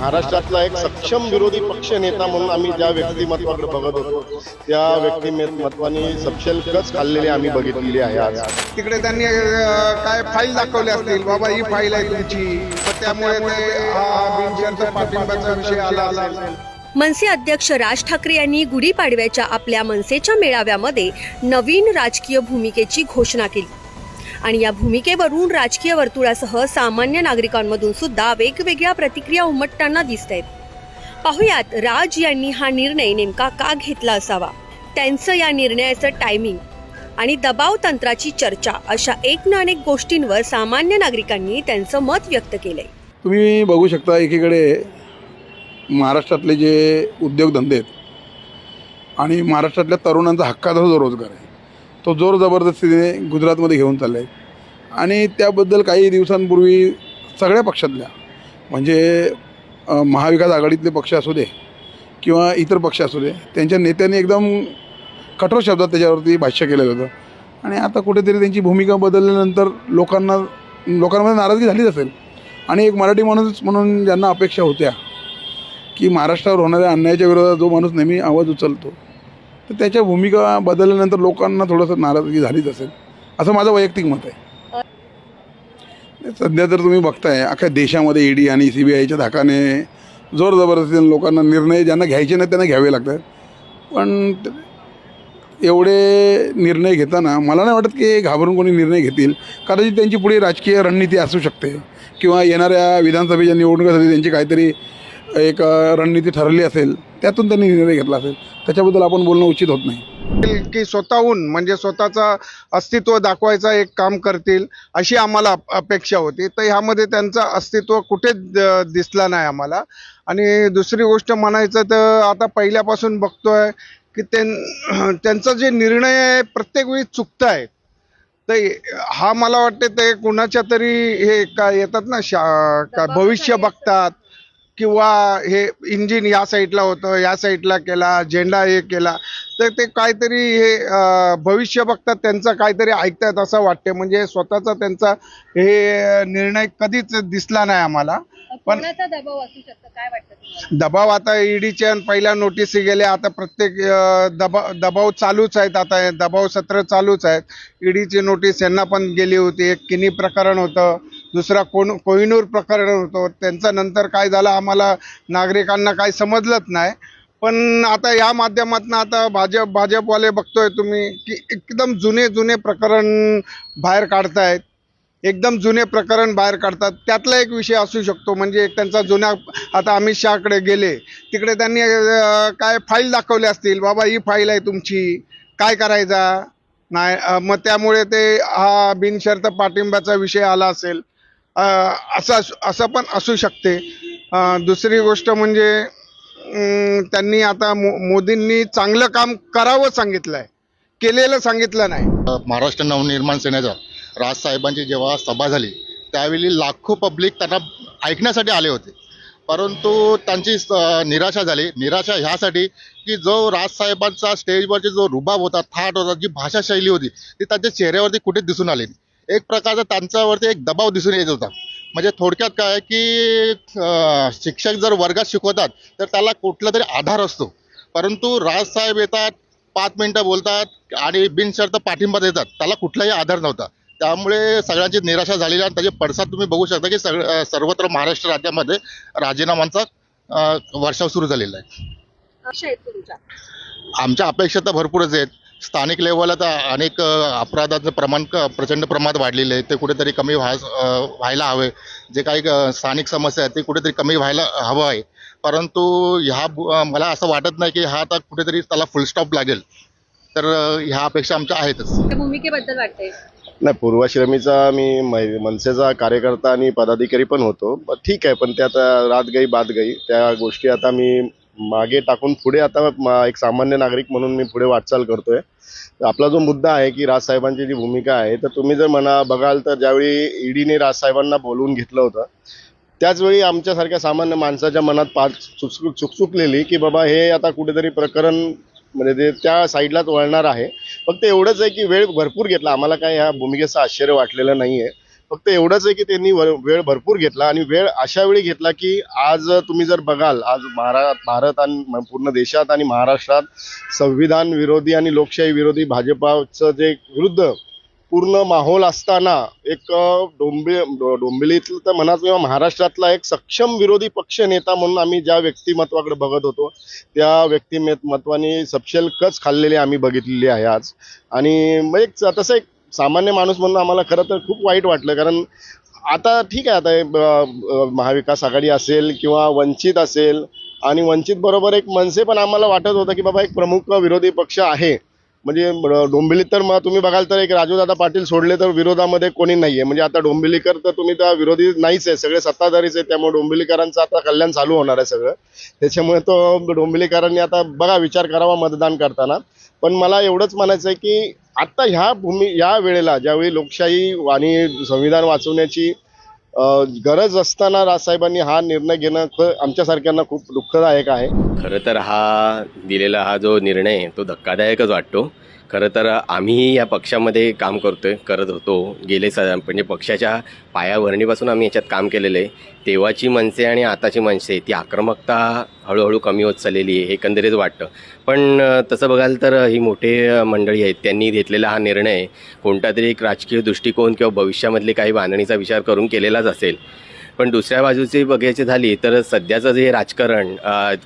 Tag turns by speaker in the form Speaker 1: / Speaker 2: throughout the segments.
Speaker 1: महाराष्ट्रातला एक सक्षम विरोधी पक्ष नेता म्हणून आम्ही ज्या व्यक्तिमत्वाकडे बघत होतो त्या व्यक्तिमत्वाने सपशेल कच खाल्लेली आम्ही बघितलेली आहे आज.
Speaker 2: तिकडे त्यांनी काय फाईल दाखवली असतील? बाबा ही फाईल आहे तुमची. त्यामुळे ते हा बिनशर्त पाठिंब्याचा विषय आला असेल.
Speaker 3: मनसे अध्यक्ष राज ठाकरे यांनी गुढीपाडव्याच्या आपल्या मनसेच्या मेळाव्यामध्ये नवीन राजकीय भूमिकेची घोषणा केली. आणि या भूमिकेवरून राजकीय वर्तुळासह सामान्य नागरिकांमधून सुद्धा वेगवेगळ्या प्रतिक्रिया उमटताना दिसत आहेत पाहुयात राज यांनी हा निर्णय नेमका का घेतला असावा? त्यांचं या निर्णयाचं टायमिंग आणि दबाव तंत्राची चर्चा अशा एक ना अनेक गोष्टींवर सामान्य नागरिकांनी त्यांचं मत व्यक्त केलंय.
Speaker 4: तुम्ही बघू शकता एकीकडे महाराष्ट्रातले जे उद्योगधंदे आहेत आणि महाराष्ट्रातल्या तरुणांचा हक्काचा जो रोजगार आहे तो जोर जबरदस्तीने गुजरातमध्ये घेऊन चालला आहे आणि त्याबद्दल काही दिवसांपूर्वी सगळ्या पक्षातल्या म्हणजे महाविकास आघाडीतले पक्ष असू दे किंवा इतर पक्ष असू दे त्यांच्या नेत्यांनी एकदम कठोर शब्दात त्याच्यावरती भाष्य केलेलं होतं. आणि आता कुठेतरी त्यांची भूमिका बदलल्यानंतर लोकांना लोकांमध्ये नाराजगी झालीच असेल. आणि एक मराठी माणूस म्हणून ज्यांना अपेक्षा होत्या की महाराष्ट्रावर होणाऱ्या अन्यायाच्या विरोधात जो माणूस नेहमी आवाज उचलतो तर त्याच्या भूमिका बदलल्यानंतर लोकांना थोडंसं नाराजगी झालीच असेल. असं माझं वैयक्तिक मत आहे. सध्या तर तुम्ही बघताय अख्ख्या देशामध्ये ईडी आणि सी बी आयच्या धाकाने जोर जबरदस्तीने लोकांना निर्णय ज्यांना घ्यायचे नाही त्यांना घ्यावे लागतात. पण एवढे निर्णय घेताना मला नाही वाटत की घाबरून कोणी निर्णय घेतील. कदाचित त्यांची पुढे राजकीय रणनीती असू शकते. किंवा येणाऱ्या विधानसभेच्या निवडणुकीसाठी त्यांची काहीतरी एक रणनीती ठरली असेल. त्यातून त्यांनी निर्णय घेतला असेल. त्याच्याबद्दल आपण बोलणं उचित होत नाही.
Speaker 2: की स्वतःहून म्हणजे स्वतःचं अस्तित्व दाखवायचं एक काम करतील अशी आम्हाला अप- अपेक्षा होती. तर ह्यामध्ये त्यांचं अस्तित्व कुठेच दिसलं नाही आम्हाला. आणि दुसरी गोष्ट म्हणायचं तर आता पहिल्यापासून बघतोय की त्यां त्यांचा जे निर्णय आहे प्रत्येक वेळी चुकत आहे. तर हा मला वाटते ते कुणाच्या तरी हे काय येतात ना शा काय भविष्य बघतात. किंवा हे इंजिन या साईडला होतं या साईडला केला झेंडा हे केला तर ते काहीतरी हे भविष्य बघतात त्यांचं काहीतरी ऐकतात असं वाटते म्हणजे स्वतःचा त्यांचा हे निर्णय कधीच दिसला नाही आम्हाला. पण
Speaker 3: दबाव असू शकतो? काय वाटतं
Speaker 2: दबाव आता ईडीच्या पहिल्या नोटीसी गेल्या. आता प्रत्येक दबाव दबाव चालूच आहेत आता. दबाव सत्र चालूच आहेत. ईडीची नोटीस यांना पण गेली होती. एक किनी प्रकरण होतं. दुसरा कोण कोहिनूर प्रकरण होतं. त्यांचा नंतर काय झालं आम्हाला नागरिकांना काही समजलंच नाही. पण आता या माध्यमातून आता भाजप भाजपवाले बघतोय तुम्ही की एकदम जुने जुने प्रकरण बाहेर काढतायत. एकदम जुने प्रकरण बाहेर काढतात. त्यातला एक विषय असू शकतो म्हणजे एक त्यांचा जुन्या आता अमित शहाकडे गेले. तिकडे त्यांनी काय फाईल दाखवली असतील. बाबा ही फाईल आहे तुमची. काय करायचा? नाही मग त्यामुळे ते हा बिनशर्त पाठिंब्याचा विषय आला असेल. असं असं पण असू शकते. दुसरी गोष्ट म्हणजे त्यांनी आता मो मोदींनी चांगलं काम करावं सांगितलं आहे केलेलं सांगितलं नाही.
Speaker 5: महाराष्ट्र नवनिर्माण सेनेचा राजसाहेबांची जेव्हा सभा झाली त्यावेळी लाखो पब्लिक त्यांना ऐकण्यासाठी आले होते. परंतु त्यांची निराशा झाली. निराशा ह्यासाठी की जो राजसाहेबांचा स्टेजवरची जो रुबाब होता थाट होता जी भाषाशैली होती ती त्यांच्या चेहऱ्यावरती कुठे दिसून आली नाही. एक प्रकारचा त्यांच्यावरती एक दबाव दिसून येत होता. म्हणजे थोडक्यात काय की शिक्षक जर वर्गात शिकवतात तर त्याला कुठला तरी आधार असतो. परंतु राजसाहेब येतात पाच मिनिटं बोलतात आणि बिनशर्त पाठिंबा देतात. त्याला कुठलाही आधार नव्हता. त्यामुळे सगळ्यांची निराशा झालेली आणि त्याचे पडसाद तुम्ही बघू शकता की सग अं, सर्वत्र महाराष्ट्र राज्यामध्ये राजीनामांचा वर्षाव सुरू झालेला आहे. आमच्या अपेक्षा तर भरपूरच आहेत. स्थानिक लेवलला तर अनेक अपराधाचं प्रमाण क- प्रचंड प्रमाणात वाढलेले आहे. ते कुठेतरी कमी व्हाय अ, व्हायला हवे. जे काही स्थानिक समस्या आहेत ते कुठेतरी कमी व्हायला हवं आहे. परंतु ह्या मला असं वाटत नाही की हा आता कुठेतरी त्याला फुल स्टॉप लागेल. तर ह्या अपेक्षा आमच्या आहेतच.
Speaker 3: त्या भूमिकेबद्दल वाटतंय.
Speaker 1: नाही पूर्वाश्रमीचा मी मनसेचा कार्यकर्ता आणि पदाधिकारी पण होतो. ठीक आहे पण त्यात रात गई बात गई त्या गोष्टी आता मी मागे टाकून पुढे आता एक सामान्य नागरिक म्हणून मी पुढे वाटचाल करतोय. आपला जो मुद्दा आहे की राजसाहेबांची जी भूमिका आहे तर तुम्ही जर म्हणा बघाल तर ज्यावेळी ईडीने राजसाहेबांना बोलवून घेतलं होतं त्याचवेळी आमच्यासारख्या सामान्य माणसाच्या मनात पाच चुकचुक चुकचुकलेली की बाबा हे आता कुठेतरी प्रकरण म्हणजे ते त्या साईडलाच वळणार आहे. फक्त एवढंच आहे की वेळ भरपूर घेतला. आम्हाला काय ह्या भूमिकेचं आश्चर्य वाटलेलं नाही आहे फक्त एवढंच आहे की त्यांनी वेळ भरपूर घेतला आणि वेळ अशा वेळी घेतला की आज तुम्ही जर बघाल आज भारत भारत आणि पूर्ण देशात आणि महाराष्ट्रात संविधान विरोधी आणि लोकशाही विरोधी भाजपाचं जे विरुद्ध पूर्ण माहोल असताना एक डोंबि डोंबिलीतलं तर म्हणा किंवा महाराष्ट्रातला एक सक्षम विरोधी पक्ष नेता म्हणून आम्ही ज्या व्यक्तिमत्वाकडे बघत होतो त्या व्यक्तिमत्वाने सपशेल कच खाल्लेली आम्ही बघितलेली आहे आज. आणि मग एक तसं एक सामान्य माणूस म्हणून आम्हाला खरं तर खूप वाईट वाटलं. कारण आता ठीक आहे आता महाविकास आघाडी असेल किंवा वंचित असेल आणि वंचित बरोबर एक मनसे पण आम्हाला वाटत होतं की बाबा एक प्रमुख विरोधी पक्ष आहे. म्हणजे ब- डोंबिवलीत तर मग तुम्ही बघाल तर एक राजूदादा पाटील सोडले तर विरोधामध्ये कोणी नाही आहे म्हणजे आता डोंबिवलीकर तर तुम्ही त्या विरोधी नाहीच आहे सगळे सत्ताधारीच आहे त्यामुळे डोंबिवलीकरांचं आता कल्याण चालू होणार आहे सगळं. त्याच्यामुळे तो डोंबिवलीकरांनी आता बघा विचार करावा मतदान करताना. पण मला एवढंच म्हणायचं आहे की आता ह्या भूमी या वेळेला ज्यावेळी लोकशाही आणि संविधान वाचवण्याची गरज असताना राजसाहेबांनी हा निर्णय घेणं आमच्यासारख्यांना खूप दुःखदायक आहे.
Speaker 6: खरं तर हा दिलेला हा जो निर्णय तो धक्कादायकच वाटतो. खरं तर आम्हीही या पक्षामध्ये काम करतो आहे करत होतो. गेले स म्हणजे पक्षाच्या पायाभरणीपासून आम्ही याच्यात काम केलेलं आहे तेव्हाची मनसे आणि आताची मनसे ती आक्रमकता हळूहळू कमी होत चाललेली आहे एकंदरीत वाटतं. पण तसं बघाल तर ही मोठे मंडळी आहेत त्यांनी घेतलेला हा निर्णय कोणता तरी एक राजकीय दृष्टिकोन किंवा भविष्यामधली काही बांधणीचा विचार करून केलेलाच असेल. पण दुसऱ्या बाजूची बघायची झाली तर सध्याचं जे राजकारण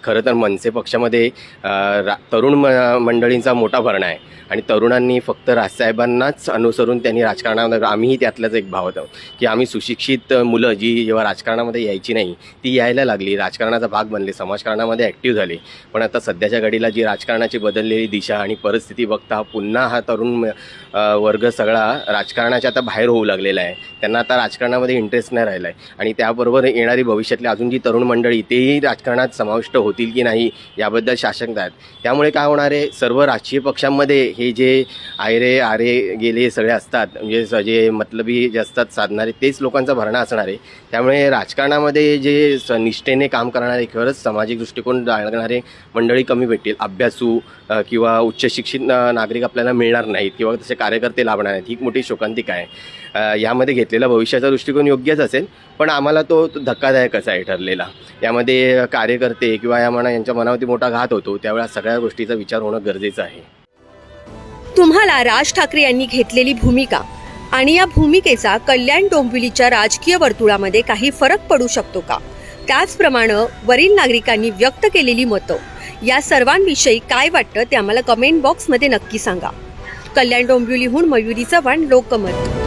Speaker 6: खरं तर मनसे पक्षामध्ये रा तरुण म मंडळींचा मोठा भरणा आहे. आणि तरुणांनी फक्त राजसाहेबांनाच अनुसरून त्यांनी राजकारणामध्ये आम्हीही त्यातलाच एक भाव होतो. की आम्ही सुशिक्षित मुलं जी जेव्हा राजकारणामध्ये यायची नाही ती यायला लागली. राजकारणाचा भाग बनले समाजकारणामध्ये ॲक्टिव्ह झाली. पण आता सध्याच्या घडीला जी राजकारणाची बदललेली दिशा आणि परिस्थिती बघता पुन्हा हा तरुण वर्ग सगळा राजकारणाच्या आता बाहेर होऊ लागलेला आहे. त्यांना आता राजकारणामध्ये इंटरेस्ट नाही राहिला आहे आणि त्या त्याबरोबर येणारी भविष्यातली अजून जी तरुण मंडळी तेही राजकारणात समाविष्ट होतील की नाही याबद्दल शासक आहेत त्यामुळे काय होणार आहे? सर्व राजकीय पक्षांमध्ये हे जे आयरे आरे गेले सगळे असतात म्हणजे स- जे मतलबी जे असतात साधणारे तेच लोकांचा भरणा असणार आहे. त्यामुळे राजकारणामध्ये जे स निष्ठेने काम करणारे खरंच सामाजिक दृष्टिकोन जाणणारे मंडळी कमी भेटतील. अभ्यासू किंवा उच्च शिक्षित नागरिक आपल्याला मिळणार नाहीत किंवा तसे कार्यकर्ते लाभणार नाहीत. ही मोठी शोकांतिका आहे. यामध्ये घेतलेला भविष्याचा दृष्टिकोन योग्यच असेल पण आम्हाला तो धक्कादायकच आहे ठरलेला. यामध्ये कार्यकर्ते किंवा या म्हणा यांच्या मनावरती मोठा घात होतो त्यावेळेला सगळ्या गोष्टीचा विचार होणं गरजेचं आहे.
Speaker 3: तुम्हाला राज ठाकरे यांनी घेतलेली भूमिका आणि या भूमिकेचा कल्याण डोंबिवलीच्या राजकीय वर्तुळामध्ये काही फरक पडू शकतो का? त्याचप्रमाणे वरील नागरिकांनी व्यक्त केलेली मतं या सर्वांविषयी काय वाटतं ते आम्हाला कमेंट बॉक्समध्ये नक्की सांगा. कल्याण डोंबिवलीहून मयुरी चव्हाण लोकमत.